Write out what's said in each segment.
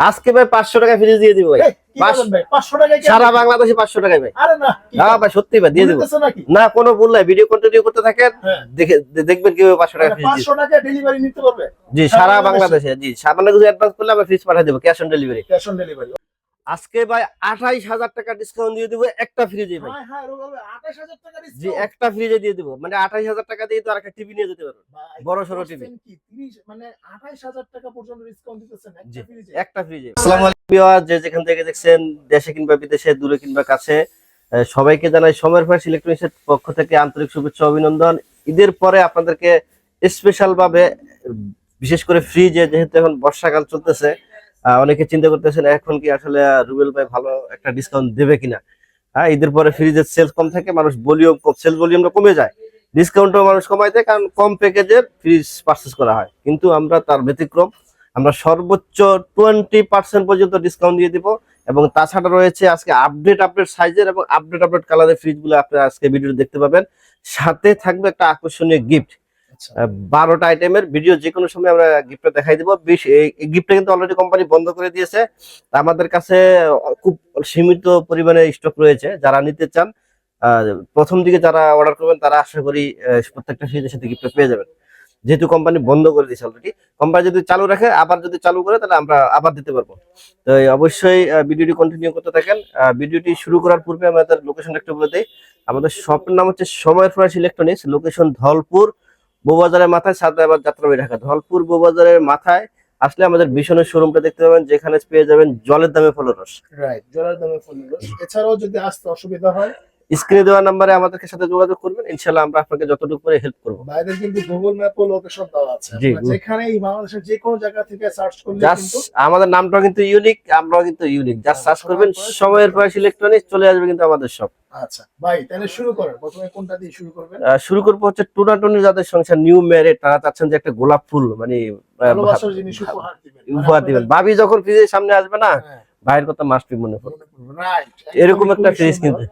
আজকে ভাই পাঁচশো টাকা ফ্রিজ দিয়ে দিব ভাই। এই, কি বলেন ভাই? 500 টাকায় কি সারা বাংলাদেশে পাঁচশো টাকায় ভাই। হ্যাঁ ভাই সত্যি ভাই দিয়ে দেবো। না কোনো ভুল নাই ভিডিও কন্টিনিউ করতে থাকেন হ্যাঁ। দেখে দেখবেন কীভাবে পাঁচশো টাকা ফ্রিজ 500 টাকায় ডেলিভারি নিতে পারবে? জি সারা? বাংলাদেশে। জি সামান্য কিছু অ্যাডভান্স করলে আমরা ফ্রিজ পাঠিয়ে দেবো cash on delivery cash on delivery আজকে ভাই আঠাইশ হাজার টাকা ডিসকাউন্ট দিয়ে দিব একটা ফ্রিজে ভাই। এরকম 28000 টাকা জি একটা ফ্রিজে দিয়ে দিব। মানে আঠাইশ হাজার টাকা দিয়ে তো আর একটা টিভি নিয়ে যেতে পারবেন বড় সড়ো 30 মানে 28000 টাকা পর্যন্ত ডিসকাউন্ট দিতেছেন একটা ফ্রিজে আসসালামু আলাইকুম যে যেখান থেকে দেখছেন দেশে কিংবা বিদেশে দূরে কিংবা কাছে সবাইকে জানাই সময়ের ফার্স্ট ইলেকট্রনিক্সের পক্ষ থেকে আন্তরিক শুভেচ্ছা অভিনন্দন। ঈদের পরে আপনাদেরকে স্পেশাল ভাবে বিশেষ করে ফ্রিজে যেহেতু এখন বর্ষাকাল চলতেছে অনেকে চিন্তা করতেছেন, এখন কি আসলে রুবেল ভাই ভালো একটা ডিসকাউন্ট দেবে কিনা? হ্যাঁ ঈদের পরে ফ্রিজের সেলস কম থাকে, মানুষ ভলিউম সেলস ভলিউমটা কমে যায়। ডিসকাউন্টও মানুষ কমায় দেয়, কারণ কম প্যাকেজের ফ্রিজ পারচেস করা হয়। কিন্তু আমরা তার ব্যতিক্রম, আমরা সর্বোচ্চ টোয়েন্টি পার্সেন্ট পর্যন্ত ডিসকাউন্ট দিয়ে দিব। এবং তাছাড়া রয়েছে আজকে আপডেট আপডেট সাইজের এবং আপডেট আপডেট কালারের ফ্রিজগুলো আপনারা আজকে ভিডিও দেখতে পাবেন। সাথে থাকবে একটা আকর্ষণীয় গিফট বারোটা আইটেমের ভিডিও যে কোনো সময় আমরা গিফটটা দেখাই দিব। এই গিফটটা কিন্তু অলরেডি কোম্পানি বন্ধ করে দিয়েছে। আমাদের কাছে খুব সীমিত পরিমাণে স্টক রয়েছে। যারা নিতে চান প্রথম দিকে যারা অর্ডার করবেন, তারা আশা করি প্রত্যেকটা ফ্রিজের সাথে গিফটটা পেয়ে যাবেন। যেহেতু কোম্পানি বন্ধ করে দিয়েছে অলরেডি কোম্পানি যদি চালু রাখে, আবার যদি চালু করে, তাহলে আমরা আবার দিতে পারব। তো অবশ্যই ভিডিওটি কন্টিনিউ করতে থাকেন। ভিডিওটি শুরু করার পূর্বে আমাদের লোকেশনটা একটু বলে দিই। আমাদের শপের নাম হচ্ছে সময় ফ্রেশ ইলেকট্রনিক্স লোকেশন ধলপুর। বউবাজারের মাথায় সাদাবাদ যাত্রাবাড়ি ঢাকা ধলপুর বৌবাজারের মাথায় আসলে আমাদের বিষণের শোরুমটা দেখতে পাবেন, যেখানে পেয়ে যাবেন জলের দামে ফল রস। রাইট জলের দামে ফলের রস। এছাড়াও যদি আসতে অসুবিধা হয় স্ক্রিনে দেওয়া নাম্বারে আমাদের সাথে যোগাযোগ করবেন। ইনশাল্লাহ আমরা আপনাকে যতটুকু করে হেল্প করব। বাইরে কিন্তু গুগল ম্যাপও লোকেশন দেওয়া আছে। যেখানে এই বাংলাদেশের যে কোনো জায়গা থেকে সার্চ করলে কিন্তু আমাদের নামটাও কিন্তু ইউনিক আমরাও কিন্তু ইউনিক জাস্ট সার্চ করবেন সময়ের পয়সা ইলেকট্রনিক্স চলে আসবে কিন্তু আমাদের সব আচ্ছা ভাই তাহলে শুরু করেন। প্রথমে কোনটা দিয়ে শুরু করবেন? শুরু করব হচ্ছে টুনাটুনি যাদের সংসার নিউ ম্যারেড তারা চাচ্ছেন যে একটা গোলাপ ফুল মানে ভালোবাসার জিনিস উপহার দিবেন। মানে উপহার দিবেন। ভাবি যখন ফ্রিজের সামনে আসবে না হ্যাঁ, ভাইয়ের কথা মাস্ট মনে পড়বে। এরকম একটা ফ্রিজ কিন্তু।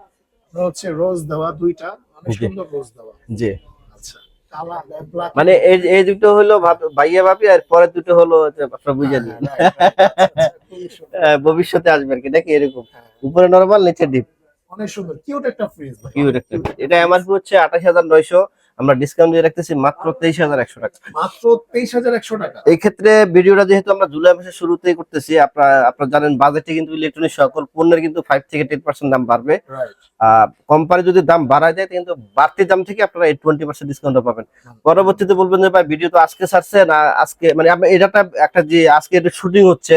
হচ্ছে রোজ দেওয়া দুইটা অনেক সুন্দর রোজ দেওয়া। জি। আচ্ছা মানে এই এই দুটো হলো ভাইয়া ভাবি আর পরের দুটো হলো যে আপনারা বুঝে নিন ভবিষ্যতে আসবে আর কি নাকি এরকম। হ্যাঁ, উপরে নরমাল নিচে ডিপ অনেক সুন্দর কিউট একটা ফ্রিজ কিউট একটা এটা এমআরপি হচ্ছে আঠাশ হাজার নয়শো। আমরা ডিসকাউন্ট দিয়ে রাখতেছি মাত্র তেইশ হাজার একশো টাকা। মাত্র তেইশ হাজার একশো টাকা। এই ক্ষেত্রে ভিডিওটা যেহেতু আমরা জুলাই মাসের শুরুতেই করতেছি আপনারা আপনারা জানেন বাজেটে কিন্তু ইলেকট্রনিক সকল পণ্যের কিন্তু ফাইভ থেকে টেন পার্সেন্ট দাম বাড়বে। কোম্পানি যদি দাম বাড়ায় দেয় কিন্তু বাড়তি দাম থেকে আপনারা এই টোয়েন্টি পার্সেন্ট ডিসকাউন্ট পাবেন। পরবর্তীতে বলবেন যে ভাই ভিডিও তো আজকে ছাড়ছে না আজকে মানে এটা একটা যে আজকে এটা শুটিং হচ্ছে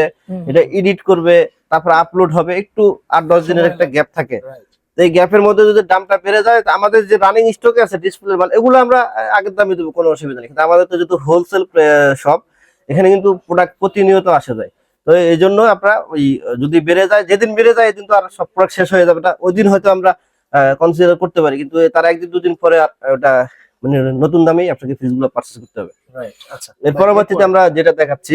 এটা এডিট করবে তারপর আপলোড হবে একটু আট দশ দিনের একটা গ্যাপ থাকে। এই গ্যাপের মধ্যে যদি দামটা বেড়ে যায় আমাদের যে রানিং স্টকে আছে ডিসপ্লে মাল এগুলো আমরা আগের দামে দেবো কোনো অসুবিধা নেই। কিন্তু আমাদের তো যেহেতু হোলসেল শপ এখানে কিন্তু প্রোডাক্ট প্রতিনিয়ত আসে যায়। তো এই জন্য আমরা ওই যদি বেড়ে যায় যেদিন বেড়ে যায় এদিন তো আর সব প্রোডাক্ট শেষ হয়ে যাবে না। ওই দিন হয়তো আমরা কনসিডার করতে পারি। কিন্তু তার একদিন দুদিন পরে ওটা মানে নতুন দামেই আপনাকে ফ্রিজগুলো পারচেস করতে হবে। আচ্ছা। এর পরবর্তীতে আমরা যেটা দেখাচ্ছি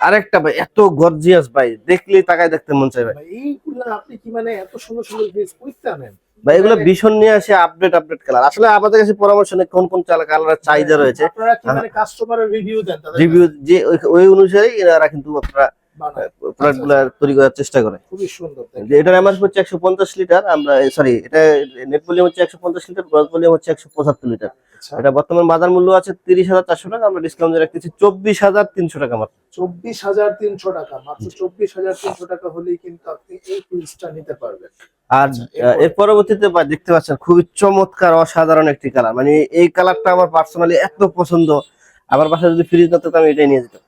আরেকটা ভাই এত গর্জিয়াস ভাই দেখলেই তাকায় দেখতে মন চাই ভাই। ভাই, এইগুলা আপনি কি মানে এত সুন্দর সুন্দর ফ্রিজ কইতে আনেন? ভাই এগুলো ভীষণ নিয়ে আসে আপডেট আপডেট কালার আসলে আমাদের কাছে পরামর্শ নেই কোন কোন কালার চাহিদা রয়েছে। আপনারা কি কাস্টমারের রিভিউ দেন রিভিউ যে ওই- ওই অনুসারে এনারা কিন্তু আপনারা প্রোডাক্টগুলা তৈরি করার চেষ্টা করে। খুবই সুন্দর এটার এমআরপি হচ্ছে একশো পঞ্চাশ লিটার আমরা সরি এটা নেট ভলিউম হচ্ছে একশো পঞ্চাশ লিটার গ্রস ভলিউম হচ্ছে একশো পঁচাত্তর লিটার। এটা বর্তমান বাজার মূল্য আছে তিরিশ হাজার চারশো টাকা আমরা ডিসকাউন্ট রাখতেছি চব্বিশ হাজার তিনশো টাকা মাত্র। চব্বিশ হাজার তিনশো টাকা মাত্র চব্বিশ হাজার তিনশো টাকা হলেই কিন্তু আপনি এই ফ্রিজটা নিতে পারবেন। আর আচ্ছা, এর পরবর্তীতে দেখতে পাচ্ছেন খুবই চমৎকার অসাধারণ একটি কালার মানে এই কালারটা আমার পার্সোনালি এত পছন্দ। আমার বাসায় যদি ফ্রিজ না থাকতো আমি এটাই নিয়ে যেতাম।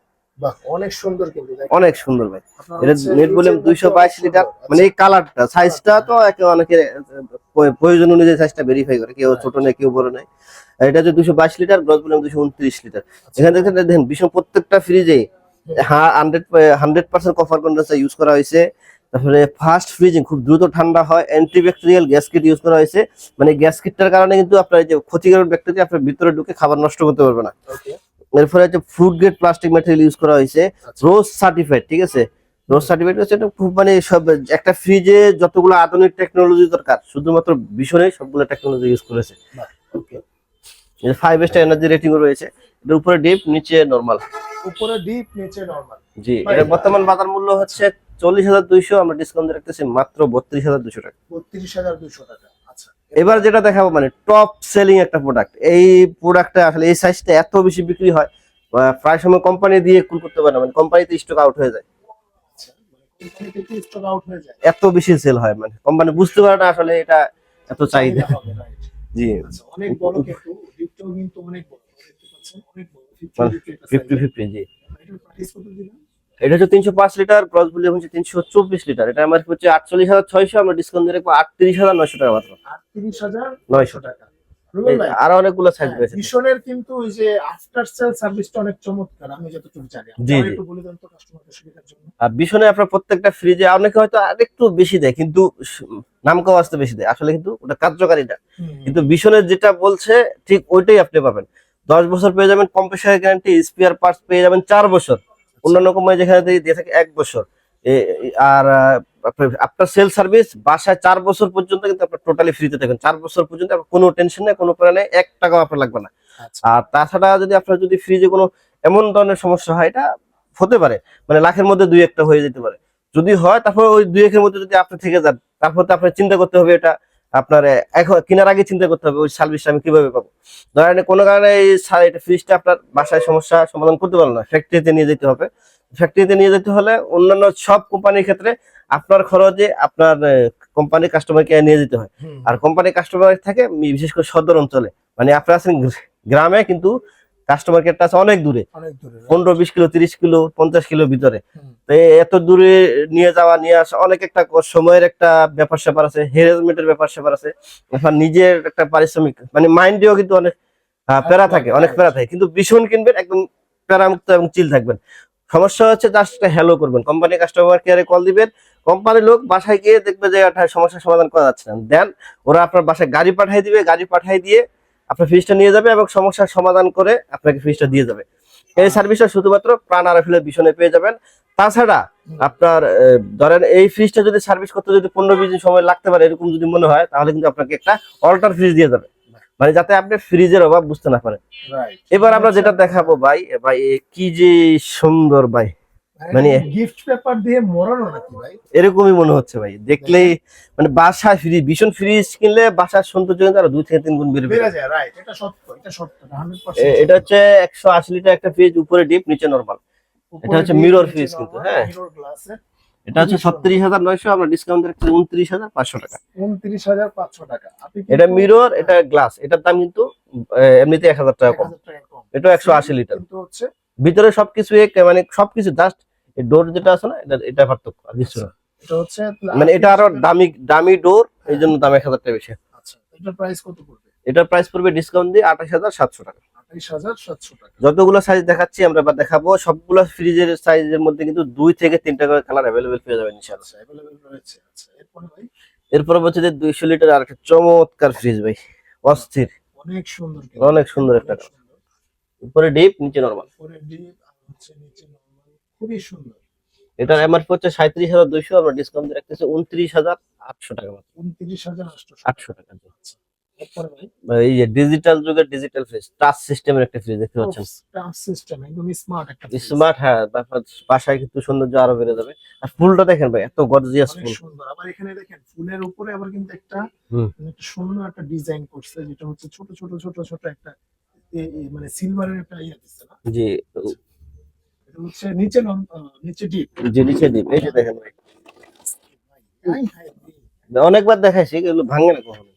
অনেক সুন্দর কিন্তু অনেক সুন্দর ভাই। এটা নেট ভলিউম নিচের দুইশো বাইশ মধ্যে লিটার মানে এই কালারটা সাইজটা তো একে অনেকে প্রয়োজন অনুযায়ী সাইজটা ভেরিফাই করে কেউ ছোট নেই কেউ বড় নেই। এটা হচ্ছে দুশো বাইশ লিটার গ্রস ভলিউম উনত্রিশ লিটার। আচ্ছা, এখানে দেখেন দেখেন ভীষণ প্রত্যেকটা ফ্রিজে হ্যাঁ hundred hundred percent cover condenser use করা হয়েছে। তারপরে ফাস্ট ফ্রিজিং খুব দ্রুত ঠান্ডা হয় অ্যান্টিব্যাকটেরিয়াল গ্যাসকিট ইউজ করা হয়েছে। মানে গ্যাসকিটটার কারণে কিন্তু আপনার যে ক্ষতিকারক ব্যাকটেরিয়া আপনার ভিতরে ঢুকে খাবার নষ্ট করতে পারবে না। এরপরে হচ্ছে food grade plastic material use করা হয়েছে। আচ্ছা। রোজ সার্টিফাইড ঠিক আছে? রোজ সার্টিফাইড হচ্ছে এটা খুব মানে সব একটা ফ্রিজে যতগুলো আধুনিক টেকনোলজি দরকার শুধুমাত্র ভীষণে সবগুলো টেকনোলজি ইউজ করেছে. ফাইভ স্টার এনার্জি রেটিং রয়েছে। এটার উপরে ডিপ নিচে নরমাল উপরে ডিপ নিচে নরমাল জি এর বর্তমান বাজার মূল্য হচ্ছে চল্লিশ হাজার দুইশো আমরা ডিসকাউন্ট রাখতেছি মাত্র বত্রিশ হাজার দুশো টাকা। বত্রিশ হাজার দুশো টাকা। আচ্ছা এবার যেটা দেখাবো মানে টপ সেলিং একটা প্রোডাক্ট এই প্রোডাক্টটা আসলে এই সাইজটা এত বেশি বিক্রি হয় প্রায় সময় কোম্পানি দিয়ে কুল করতে পারে না মানে কোম্পানিতে স্টক আউট হয়ে যায়। হয়ে এত বেশি সেল হয় মানে কোম্পানি বুঝতে পারে না আসলে এটা এত চাহিদা। জি। আচ্ছা অনেক বড় কিন্তু অনেক বড় দেখতে পাচ্ছেন অনেক বড় মানে 50 ফিফটি ফিফটি জি। প্রাইস কত দিলেন এটা হচ্ছে তিনশো পাঁচ লিটার ক্রস ভলিউম হচ্ছে তিনশো চব্বিশ লিটার। এটা আমার হচ্ছে আটচল্লিশ হাজার ছয়শো আমরা ডিসকাউন্ট দিয়ে রাখব আটত্রিশ হাজার নয়শো টাকা মাত্র। আটত্রিশ হাজার নয়শো টাকা। আরও অনেকগুলো সাইজ রয়েছে। ভীষণের কিন্তু ওই যে আফটার সেল সার্ভিসটা অনেক চমৎকার আমি যতটুকু জানি। জি, বলে দেন তো কাস্টমারদের সুবিধার জন্য। আর বিশনে আপনার প্রত্যেকটা ফ্রিজে অনেকে হয়তো আরেকটু বেশি দেয় কিন্তু স- নাম কাও আসতে বেশি দেয়। আসলে কিন্তু ওটা কার্যকারীটা কিন্তু বিশনের যেটা বলছে ঠিক ওইটাই আপনি পাবেন। দশ বছর পেয়ে যাবেন কম্প্রেসারের গ্যারান্টি স্পিয়ার পার্টস পেয়ে যাবেন চার বছর। অন্যান্য কোম্পানি যেখানে দিয়ে থাকে এক বছর। আর আপনার- সেল সার্ভিস বাসায় চার বছর পর্যন্ত কিন্তু আপনার টোটালি ফ্রিতে থাকবেন চার বছর পর্যন্ত কোনো টেনশন নেই কোনো প্ল্যানে এক টাকাও আপনার লাগবে না। আচ্ছা। আর তাছাড়া যদি আপনার যদি ফ্রিজে কোনো এমন ধরনের সমস্যা হয় এটা হতে পারে। মানে লাখের মধ্যে দুই একটা হয়ে যেতে পারে। যদি হয় তারপর ওই দুই একের মধ্যে যদি আপনি থেকে যান তারপর তো আপনার চিন্তা করতে হবে এটা আপনার এখন কেনার আগে চিন্তা করতে হবে ওই সার্ভিসটা আমি কীভাবে পাবো? ধরেন কোনো কারণে এই এটা ফ্রিজটা আপনার বাসায় সমস্যা সমাধান করতে পারল না ফ্যাক্টরিতে নিয়ে যেতে হবে। ফ্যাক্টরিতে নিয়ে যেতে হলে অন্যান্য সব কোম্পানির ক্ষেত্রে আপনার খরচে আপনার কোম্পানি কাস্টমারকে নিয়ে যেতে হয়। আর কোম্পানি কাস্টমার থাকে বিশেষ করে সদর অঞ্চলে। মানে আপনার আছেন গ্রামে কিন্তু কাস্টমার কেয়ারটা আছে অনেক দূরে। পনেরো বিশ কিলো তিরিশ কিলো পঞ্চাশ কিলো ভিতরে। তো এত দূরে নিয়ে যাওয়া নিয়ে আসা অনেক একটা সময়ের একটা ব্যাপার স্যাপার আছে হেরাজমেন্টের ব্যাপার স্যাপার আছে। আপনার নিজের একটা পারিশ্রমিক মানে মাইন্ডেও কিন্তু অনেক প্যারা থাকে অনেক প্যারা থাকে। কিন্তু ভীষণ কিনবেন একদম প্যারামুক্ত এবং চিল থাকবেন। সমস্যা হচ্ছে জাস্ট একটা হ্যালো করবেন কোম্পানি কাস্টমার কেয়ারে কল দিবেন। কোম্পানির লোক বাসায় গিয়ে দেখবে যে একটা সমস্যার সমাধান করা যাচ্ছে না। দেন ওরা আপনার বাসায় গাড়ি পাঠিয়ে দিবে গাড়ি পাঠিয়ে দিয়ে আপনার ফ্রিজটা নিয়ে যাবে এবং সমস্যার সমাধান করে আপনাকে ফ্রিজটা দিয়ে যাবে। এই সার্ভিসটা শুধুমাত্র প্রাণ আরাফিলের ভীষণে পেয়ে যাবেন। তাছাড়া আপনার ধরেন এই ফ্রিজটা যদি সার্ভিস করতে যদি পনেরো বিশ দিন সময় লাগতে পারে এরকম যদি মনে হয় তাহলে কিন্তু আপনাকে একটা অল্টার ফ্রিজ দিয়ে যাবে। মানে যাতে আপনি ফ্রিজের অভাব বুঝতে না পারেন। এবার আমরা যেটা দেখাবো ভাই ভাই কি যে সুন্দর ভাই। মানে- গিফট পেপার দিয়ে মোড়ানো নাকি ভাই? এরকমই মনে হচ্ছে ভাই। দেখলেই মানে বাসায় ফ্রিজ ভীষণ ফ্রিজ কিনলে বাসার সৌন্দর্য কিন্তু আরও দুই থেকে তিন গুণ বেড়ে যায় রাইট এটা সত্য এটা সত্য এটা হচ্ছে একশো আশি লিটার একটা ফ্রিজ উপরে ডিপ নিচে নরমাল এটা হচ্ছে mirror fridge কিন্তু, হ্যাঁ। মিরর গ্লাসের এটা হচ্ছে হাজার নয়শো আমরা ডিসকাউন্ট রাখছি উনত্রিশ হাজার পাঁচশো টাকা। উনত্রিশ হাজার পাঁচশো টাকা। এটা মিরর এটা গ্লাস এটার দাম কিন্তু এমনিতে এক হাজার টাকা কম। এটা একশো আশি লিটার ভিতরে সবকিছু মানে সবকিছু জাস্ট ডোর যেটা আছে না এটা এটা পার্থক্য আর কিছু না। এটা হচ্ছে মানে এটা আরও দামি দামি ডোর এই জন্য দাম এক হাজার টাকা বেশি। আচ্ছা এটার প্রাইস কত পড়বে? এটার প্রাইস পড়বে ডিসকাউন্ট দিয়ে আঠাশ হাজার সাতশো টাকা। যতগুলো সাইজ দেখাচ্ছি আমরা এবার দেখাবো। সবগুলো ফ্রিজের সাইজের মধ্যে কিন্তু দুই থেকে তিনটা করে কালার অ্যাভেলেবেল পেয়ে যাবেন ইনশাআল্লাহ। আচ্ছা রয়েছে। আচ্ছা এরপরে ভাই? এরপর হচ্ছে যে দুইশো লিটার আর একটা চমৎকার ফ্রিজ ভাই। অস্থির। অনেক সুন্দর অনেক সুন্দর একটা উপরে ডিপ নিচে নরমাল উপরে ডিপ নিচে নরমাল খুবই সুন্দর। এটার এমআরপি হচ্ছে সাঁত্রিশ হাজার দুইশো আমরা ডিসকাউন্ট দিয়ে রাখতেছি উনত্রিশ হাজার আটশো টাকা মাত্র। উনত্রিশ হাজার আটশো টাকা। ভাই? এই যে ডিজিটাল যুগের ডিজিটাল ফ্রিজ টাচ সিস্টেমের একটা ফ্রিজ দেখতে পাচ্ছেন। টাচ সিস্টেম একদম স্মার্ট একটা। স্মার্ট হ্যাঁ বাসায় কিন্তু সৌন্দর্য আরও বেড়ে যাবে। আর ফুলটা দেখেন ভাই এত গর্জিয়াস ফুল। সুন্দর। আবার এখানে দেখেন ফুলের উপরে আবার কিন্তু একটা একটা সুন্দর একটা ডিজাইন করছে যেটা হচ্ছে ছোট ছোট ছোট ছোট একটা মানে সিলভারের একটা ইয়ে দিচ্ছে না? জি হচ্ছে নিচে নিচে ডিপ যে নিচে ডিপ এই যে দেখেন। অনেকবার দেখাইছি এগুলো ভাঙে না কখনো।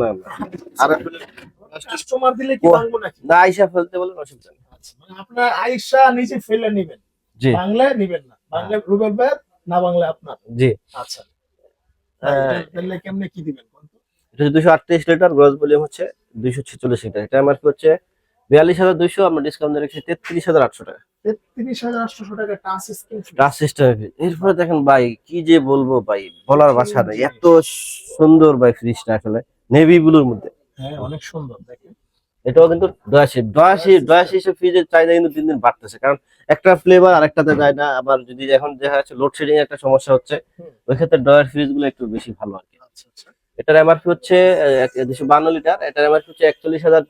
না। না আর কাস্টমার দিলে কি ভাঙবো নাকি? না আইসা ফেলতে বলেন অসুবিধা নেই। আচ্ছা, মানে আপনার আইসা নিচে ফেলে নিবেন। জি। বাংলায় নিবেন না। বাংলায় রুবেল ভাই না বাংলায় আপনার। জি। আচ্ছা। হ্যাঁ। তাহলে কেমনে কি দিবেন এটা দুশো আটত্রিশ লিটার গ্রস ভলিউম হচ্ছে দুইশো ছেচল্লিশ লিটার। এটা আমার হচ্ছে বিয়াল্লিশ হাজার দুইশো আমরা ডিসকাউন্ট রেখেছি তেত্রিশ হাজার আটশো টাকা। তেত্রিশ হাজার আটশো টাকা টাচ স্ক্রিন টাচ সিস্টেম এরপরে দেখেন ভাই কি যে বলব ভাই বলার ভাষা নেই। এত সুন্দর ভাই ফ্রিজটা আসলে নেভি ব্লুর মধ্যে। হ্যাঁ অনেক সুন্দর দেখেন। এটাও কিন্তু ডয়াশি ডয়াশি ডয়াশি ফ্রিজের চাহিদা কিন্তু দিন দিন বাড়তেছে। কারণ একটা ফ্লেভার আরেকটাতে যায় না আবার যদি এখন দেখা যাচ্ছে লোডশেডিং একটা সমস্যা হচ্ছে। ওই ক্ষেত্রে ডয়ার ফ্রিজগুলো একটু বেশি ভালো আর কি। আচ্ছা আচ্ছা। এটার এমআরপি হচ্ছে দুশো বান্ন লিটার এটার এমআরপি হচ্ছে একচল্লিশ হাজার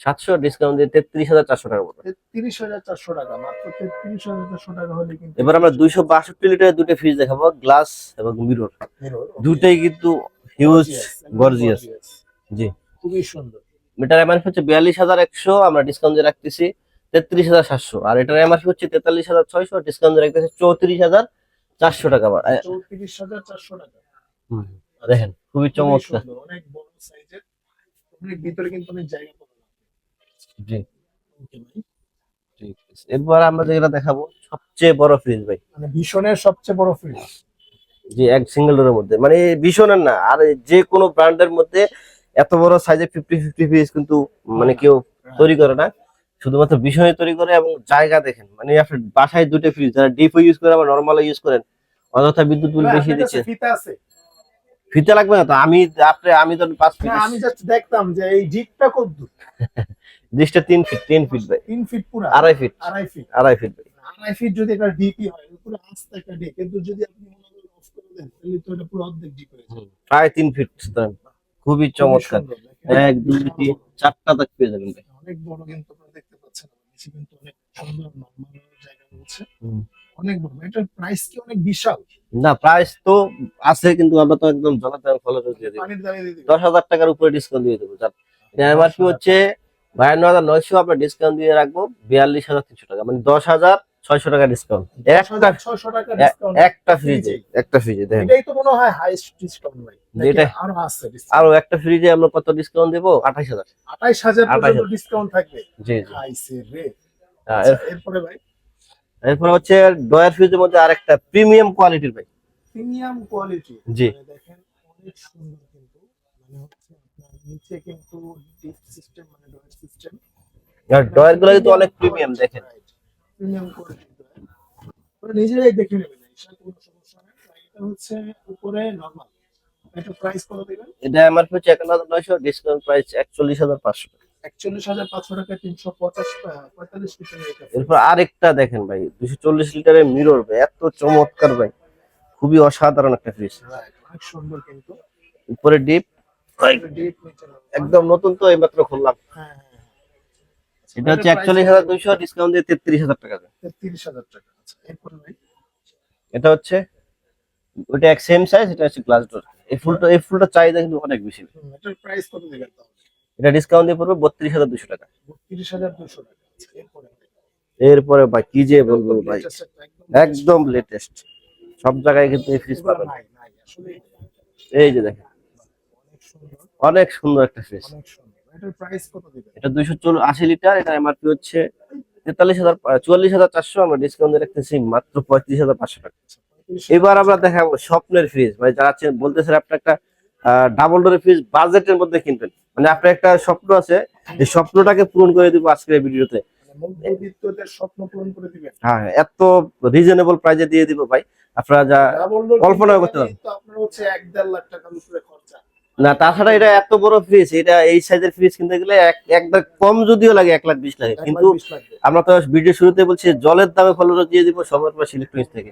সাতশো ডিসকাউন্ট দিয়ে তেত্রিশ হাজার চারশো টাকা পড়বে তিরিশ হাজার চারশো টাকা মাত্র তিরিশ হাজার চারশো টাকা হলে কিন্তু এবার আমরা দুইশো বাষট্টি লিটারের দুটো ফ্রিজ দেখাবো গ্লাস এবং মিরর দুটাই কিন্তু হিউজ গর্জিয়াস জি। খুবই সুন্দর। এটার এমআরপি হচ্ছে বিয়াল্লিশ হাজার একশো আমরা ডিসকাউন্ট দিয়ে রাখতেছি তেত্রিশ হাজার সাতশো। আর এটার এমআরপি হচ্ছে তেতাল্লিশ হাজার ছয়শো ডিসকাউন্ট দিয়ে রাখতেছি চৌত্রিশ হাজার চারশো টাকা। চৌত্রিশ হাজার চারশো টাকা। দেখেন খুবই চমৎকার। অনেক বড় সাইজের ভিতরে কিন্তু অনেক জায়গা জি। এরপর আমরা যেগুলো দেখাবো সবচেয়ে বড় ফ্রিজ ভাই। মানে ভীষণের সবচেয়ে বড় ফ্রিজ যে এক সিঙ্গেল ডোরের মধ্যে। মানে ভীষণের না আর যে কোনো ব্র্যান্ডের মধ্যে এত বড় সাইজে ফিফটি ফিফটি পিস কিন্তু মানে কেউ তৈরি করে না। শুধুমাত্র ভীষণে তৈরি করে এবং জায়গা দেখেন। মানে আপনি বাসায় দুটো ফ্রিজ যারা ডিপো ইউজ করে আবার নর্মাল ইউজ করেন অযথা বিদ্যুৎ বিল বেশি দিচ্ছে। ফিতা আছে। ফিতে লাগবে না তো? আমি আপনি আমি তো পাঁচ ফিট আমি জাস্ট দেখতাম যে এই জিপটা কত তিন ফিট তিন ফিট ভাই। তিন ফিট পুরো আড়াই ফিট আড়াই ফিট আড়াই ফিট ভাই। আড়াই ফিট যদি একটা ডিপি হয় পুরো আস্তে একটা কিন্তু যদি আপনি মনে করেন অফ করে দেন তাহলে তো এটা পুরো অর্ধেক ডিপ হয়ে যায় প্রায় তিন ফিট খুবই চমৎকার। সুন্দর, এক দুই তিন চারটা তাক পেয়ে যাবেন ভাই। অনেক বড় কিন্তু আপনারা দেখতে পাচ্ছেন নিচে কিন্তু অনেক সুন্দর নরমাল জায়গা রয়েছে। অনেক বড়। এটার প্রাইস কি অনেক বিশাল? না প্রাইস তো আছে কিন্তু আমরা তো একদম জনতার ফলো দিয়ে দিই। দামে দিয়ে দশ হাজার টাকার উপরে ডিসকাউন্ট দিয়ে দেবো। এমআরপি হচ্ছে বায়ান্ন হাজার নয়শো আমরা ডিসকাউন্ট দিয়ে রাখব বিয়াল্লিশ হাজার তিনশো টাকা মানে দশ হাজার ছয়শো টাকা ডিসকাউন্ট একটা ফ্রিজে। একটা ফ্রিজে দেখেন। এটাই তো মনে হয় হাইস্ট ডিসকাউন্ট ভাই। যেটা- আরও আছে আরও একটা ফ্রিজে আমরা কত ডিসকাউন্ট দেবো? আঠাশ হাজার। আঠাইশ হাজার 28,000 পর্যন্ত ডিসকাউন্ট থাকবে। জি জি। হাইসে রে। হ্যাঁ, আচ্ছা, এর- এরপরে ভাই? এরপর হচ্ছে ডয়ার ফ্রিজের মধ্যে আরেকটা প্রিমিয়াম কোয়ালিটির ভাই। প্রিমিয়াম কোয়ালিটি জি। দেখেন অনেক সুন্দর কিন্তু মানে হচ্ছে নিচে কিন্তু ডিপ সিস্টেম মানে ডয়ার সিস্টেম আর ডয়ারগুলো কিন্তু অনেক প্রিমিয়াম দেখেন। প্রিমিয়াম কোয়ালিটি নিজেরাই দেখে নেবেন এসব কোনো সমস্যা নেই। এটা হচ্ছে উপরে নরমাল এটা প্রাইস কত দিবেন? এটা এমআরপি হচ্ছে একান্ন হাজার নয়শো ডিসকাউন্ট প্রাইস একচল্লিশ হাজার পাঁচশো একচল্লিশ হাজার পাঁচশো টাকা তিনশো পঞ্চাশ পঁয়তাল্লিশ এরপর আরেকটা দেখেন ভাই দুশো চল্লিশ লিটারের মিরর ভাই এত চমৎকার ভাই। খুবই অসাধারণ একটা ফ্রিজ অনেক সুন্দর কিন্তু। উপরে ডিপ। একদম নতুন তো এইমাত্র খুললাম। এটা হচ্ছে একচল্লিশ হাজার দুইশো ডিসকাউন্ট দিয়ে তেত্রিশ হাজার টাকা হাজার আচ্ছা এটা হচ্ছে ওটা এক সেম সাইজ এটা হচ্ছে গ্লাস ডোর এই ফুলটা এই ফুলটা চাহিদা কিন্তু অনেক বেশি। এটার প্রাইস কত দিবেন তাহলে? এটা ডিসকাউন্ট দিয়ে পড়বে বত্রিশ হাজার দুশো টাকা। তিরিশ হাজার দুশো টাকা আচ্ছা এরপরে ভাই। কি যে বলব ভাই? একদম লেটেস্ট সব জায়গায় কিন্তু এই ফ্রিজ পাবেন। এই যে দেখেন। অনেক সুন্দর। অনেক সুন্দর একটা ফ্রিজ এটার প্রাইস কত দিবেন? এটা দুইশো চল আশি লিটার। এটা এমআরপি হচ্ছে তেতাল্লিশ হাজার চুয়াল্লিশ হাজার চারশো। আমরা ডিসকাউন্ট দিয়ে রাখতেছি মাত্র পঁয়ত্রিশ হাজার পাঁচশো টাকা। 35 এবার আমরা দেখাবো স্বপ্নের ফ্রিজ মানে যারা বলতেছেন আপনি একটা ডাবল ডোরের ফ্রিজ বাজেটের মধ্যে কিনবেন। মানে আপনার একটা স্বপ্ন আছে এই স্বপ্নটাকে পূরণ করে দিব আজকের ভিডিওতে। মানে স্বপ্ন পূরণ করে দিবেন। হ্যাঁ এত রিজনেবল প্রাইজে দিয়ে দিব ভাই। আপনারা যা কল্পনা করতে পারবেন। তো আপনার হচ্ছে এক দেড় লাখ টাকার উপরে খরচা। না তাছাড়া এটা এত বড় ফ্রিজ এটা এই সাইজের ফ্রিজ কিনতে গেলে এক- একবার কম যদিও লাগে এক লাখ বিশ লাগে। লাখ কিন্তু আমরা তো ভিডিও শুরুতে বলছি জলের দামে ফলটা দিয়ে দিব সময় পর ইলেকট্রনিক্স থেকে।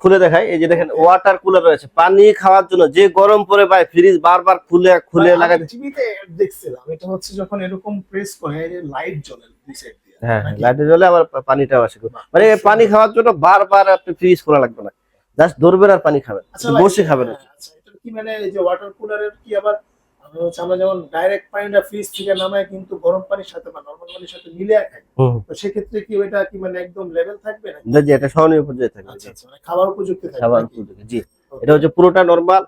খুলে দেখাই এই যে দেখেন ওয়াটার কুলার রয়েছে। পানি খাওয়ার জন্য যে গরম পরে ভাই ফ্রিজ বারবার খুলে খুলে লাগাই টিভিতে দেখছিলাম। এটা হচ্ছে যখন এরকম প্রেস করে লাইট জ্বলে হ্যাঁ লাইটে জ্বলে আবার পানিটাও আসে। মানে পানি খাওয়ার জন্য বারবার আপনি ফ্রিজ খোলা লাগবে না। জাস্ট ধরবেন আর পানি খাবেন। আচ্ছা বসে খাবেন। হ্যাঁ, আচ্ছা। কি মানে এই যে ওয়াটার কুলারের কি আবার আমরা যেমন ডাইরেক্ট পানিটা ফ্রিজ থেকে নামায় কিন্তু গরম পানির সাথে বা নরমাল পানির সাথে মিলিয়ে খাই তো সেক্ষেত্রে কি ওইটা কি মানে একদম লেভেল থাকবে না জি এটা সহনীয় পর্যায়ে থাকবে আচ্ছা আচ্ছা মানে খাবার উপযুক্ত থাকবে খাবার উপযুক্ত জি। এটা হচ্ছে পুরোটা নরমাল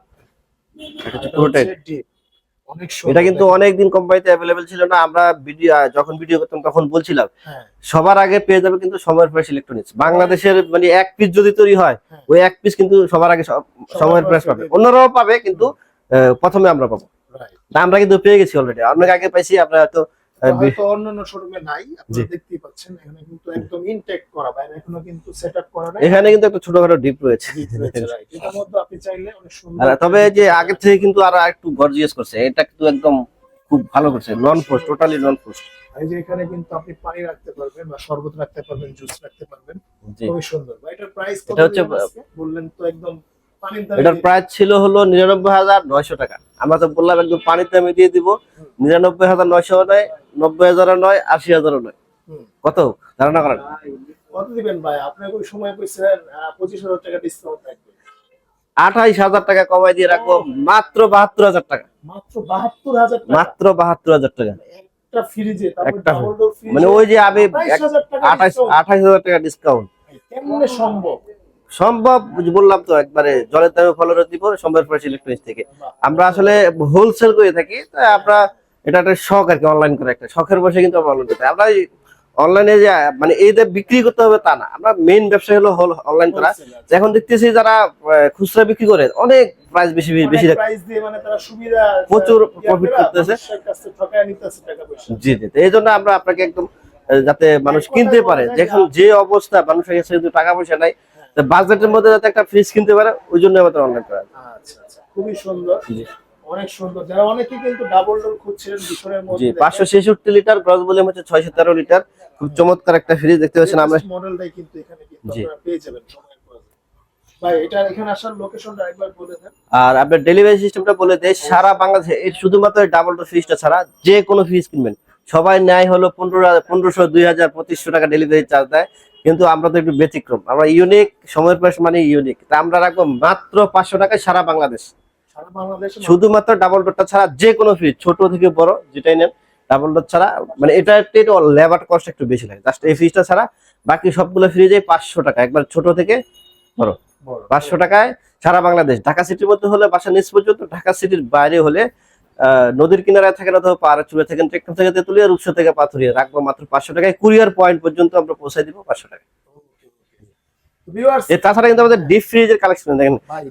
এটা হচ্ছে পুরোটাই হচ্ছে deep। অনেক সুন্দর এটা কিন্তু অনেকদিন কোম্পানিতে অ্যাভেলেবেল ছিল না। আমরা ভিডিও যখন ভিডিও করতাম তখন বলছিলাম হ্যাঁ। সবার আগে পেয়ে যাবে কিন্তু সময়ের প্রেস ইলেকট্রনিক্স বাংলাদেশের মানে এক পিস যদি তৈরি হয় হ্যাঁ। ওই এক পিস কিন্তু সবার আগে সময়ের প্রেস পাবে। অন্যরাও পাবে কিন্তু প্রথমে আমরা পাবো। আমরা কিন্তু পেয়ে গেছি অলরেডি অনেক আগে পাইছি আমরা তো হয়তো অন্যান্য শোরুমে নাই আপনারা দেখতেই পাচ্ছেন এখানে কিন্তু একদম ইনটেক করা বাইরে এখনও কিন্তু সেটআপ করা নাই। এখানে কিন্তু একটা ছোটখাটো ডিপ রয়েছে। এটার মধ্যে আপনি চাইলে অনেক সুন্দর তবে যে আগের থেকে কিন্তু আরও একটু গর্জিয়াস করছে এটা কিন্তু একদম খুব ভালো করছে non force totally non force এই যে এখানে কিন্তু আপনি পানি রাখতে পারবেন বা শরবত রাখতে পারবেন জুস রাখতে পারবেন জি। খুবই সুন্দর। বা এটার প্রাইস কত এটা হচ্ছে বললেন তো একদম এটার প্রাইস ছিল হলো নিরানব্বই হাজার নয়শো টাকা। আমরা তো বললাম একদম পানিতে আমি দিয়ে দিব। নিরানব্বই হাজার নয়শো নয় নব্বই হাজার নয় আশি হাজার নয়। কত ধারণা করেন। কত দিবেন ভাই? আপনি ওই সময় কইছিলেন পঁচিশ হাজার টাকা ডিসকাউন্ট থাকবে। আঠাইশ হাজার টাকা কমাই দিয়ে রাখব মাত্র বাহাত্তর হাজার টাকা। মাত্র বাহাত্তর হাজার টাকা? মাত্র বাহাত্তর হাজার টাকা। একটা মানে ওই যে আমি আঠাইশ হাজার টাকা আঠাইশ হাজার টাকা ডিসকাউন্ট কেমনে সম্ভব? সম্ভব বললাম তো একবারে জলের দামে ফলরত দিব সম্ভব প্রাইস ইলেকট্রনিক্স থেকে। আমরা আসলে হোলসেল করে থাকি তাই আমরা এটা একটা শখ আর কি অনলাইন করে একটা। শখের বসে কিন্তু আমরা অনলাইন করতে আমরা অনলাইনে যে মানে এই যে বিক্রি করতে হবে তা না। আমরা মেইন ব্যবসা হলো অনলাইন করা। Wholesaler। এখন দেখতেছি যারা খুচরা বিক্রি করে অনেক প্রাইস বেশি বেশি রাখে। প্রাইস দিয়ে মানে তারা সুবিধা প্রচুর প্রফিট করতেছে। মানুষের কাছ নিতেছে টাকা পয়সা জি জি এই জন্য আমরা আপনাকে একদম যাতে মানুষ কিনতে পারে। যেখানে যে অবস্থা মানুষের কাছে কিন্তু টাকা পয়সা নাই। বাজেটের মধ্যে যাতে একটা ফ্রিজ কিনতে পারে ওই জন্য আমাদের অনলাইন করা আচ্ছা আচ্ছা। খুবই সুন্দর। জি। অনেক সুন্দর। যারা অনেকে কিন্তু ডাবল ডোর খুঁজছিলেন বিশনের মধ্যে জি পাঁচশো ছেষট্টি লিটার গ্রস ভলিউম হচ্ছে ছয়শো তেরো লিটার। খুব চমৎকার একটা ফ্রিজ দেখতে পাচ্ছেন আমরা। মডেলটাই কিন্তু এখানে কিন্তু আপনারা পেয়ে যাবেন। ভাই এটা এখানে আসার লোকেশনটা একবার বলে দেন। আর আপনার ডেলিভারি সিস্টেমটা বলে সারা বাংলাদেশে এই শুধুমাত্র ডাবল ডোর ফ্রিজটা ছাড়া যে কোনো ফ্রিজ কিনবেন। সবাই ন্যায় হলো পনেরো পনেরোশো দুই হাজার পঁচিশশো টাকা ডেলিভারি চার্জ দেয়। কিন্তু আমরা তো একটু ব্যতিক্রম। আমরা ইউনিক সময়ের প্রাইস মানে ইউনিক তা আমরা রাখব মাত্র পাঁচশো টাকায় সারা বাংলাদেশ। শুধুমাত্র ডাবল ডোরটা ছাড়া যে কোনো ফ্রিজ ছোট থেকে বড় যেটাই নেন ডাবল ডোর ছাড়া মানে এটা একটু লেবার কস্ট একটু বেশি লাগে। জাস্ট এই ফ্রিজটা ছাড়া বাকি সবগুলো ফ্রিজে পাঁচশো টাকা একবার ছোট থেকে বড়। পাঁচশো টাকায় সারা বাংলাদেশ। ঢাকা সিটির মধ্যে হলে বাসা নিচ পর্যন্ত ঢাকা সিটির বাইরে হলে নদীর কিনারায় থাকেন অথবা পাহাড়ের চূড়ে থাকেন টেকনাফ থেকে তেতুলিয়া রূপসা থেকে পাথুরিয়া। রাখব মাত্র পাঁচশো টাকায়। কুরিয়ার পয়েন্ট পর্যন্ত আমরা পৌঁছাই দিব পাঁচশো টাকা তাছাড়া কিন্তু আমাদের ডিপ ফ্রিজের কালেকশন দেখেন ভাই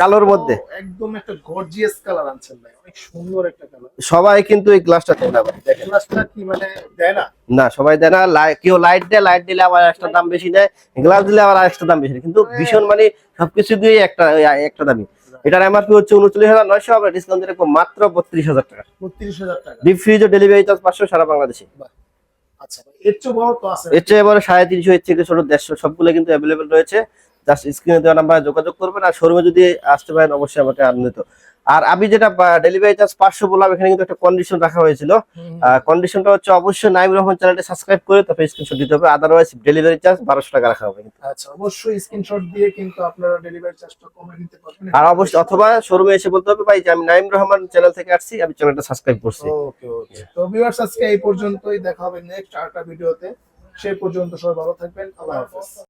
কালোর মধ্যে। একদম একটা গর্জিয়াস কালার আনছেন ভাই অনেক সুন্দর একটা কালার সবাই কিন্তু এই গ্লাসটা দেয় না গ্লাসটা কি মানে দেয় না? না সবাই দেয় না। কেউ লাইট দেয় লাইট দিলে আবার একটা দাম বেশি দেয়। গ্লাস দিলে আবার একটা দাম বেশি। কিন্তু ভীষণ মানে সবকিছু দিয়ে একটা একটা দামি। এটার এমআরপি হচ্ছে উনচল্লিশ হাজার নয়শো আমরা ডিসকাউন্ট দিয়ে রাখব মাত্র বত্রিশ হাজার টাকা। বত্রিশ হাজার টাকা। ডিপ ফ্রিজ ও ডেলিভারি চার্জ পাঁচশো সারা বাংলাদেশে। আচ্ছা এর চেয়ে বড় তো আছে। এর চেয়ে এবারে সাড়ে তিনশো এর থেকে ছোট দেড়শো সবগুলো কিন্তু অ্যাভেলেবেল রয়েছে। জাস্ট স্ক্রিনে দেওয়া নাম্বারে যোগাযোগ করবেন আর শোরুমে যদি আসতে পারেন অবশ্যই আমাকে আনন্দিত। আর আমি যেটা ডেলিভারি চার্জ পাঁচশো বললাম এখানে কিন্তু একটা কন্ডিশন রাখা হয়েছিল। কন্ডিশনটা হচ্ছে অবশ্যই নাইম রহমান চ্যানেলটা সাবস্ক্রাইব করে তারপরে স্ক্রিনশট দিতে হবে আদারওয়াইজ ডেলিভারি চার্জ বারোশো টাকা রাখা হবে আচ্ছা অবশ্যই স্ক্রিনশট দিয়ে কিন্তু আপনারা ডেলিভারি চার্জটা কমে নিতে পারবেন। আর অবশ্যই অথবা শোরুমে এসে বলতে হবে ভাই যে আমি নাইম রহমান চ্যানেল থেকে আসছি আমি চ্যানেলটা সাবস্ক্রাইব করছি। ওকে ওকে তো ভিউয়ার্স আজকে এই পর্যন্তই দেখা হবে নেক্সট আরেকটা ভিডিওতে সেই পর্যন্ত সবাই ভালো থাকবেন আল্লাহ হাফেজ।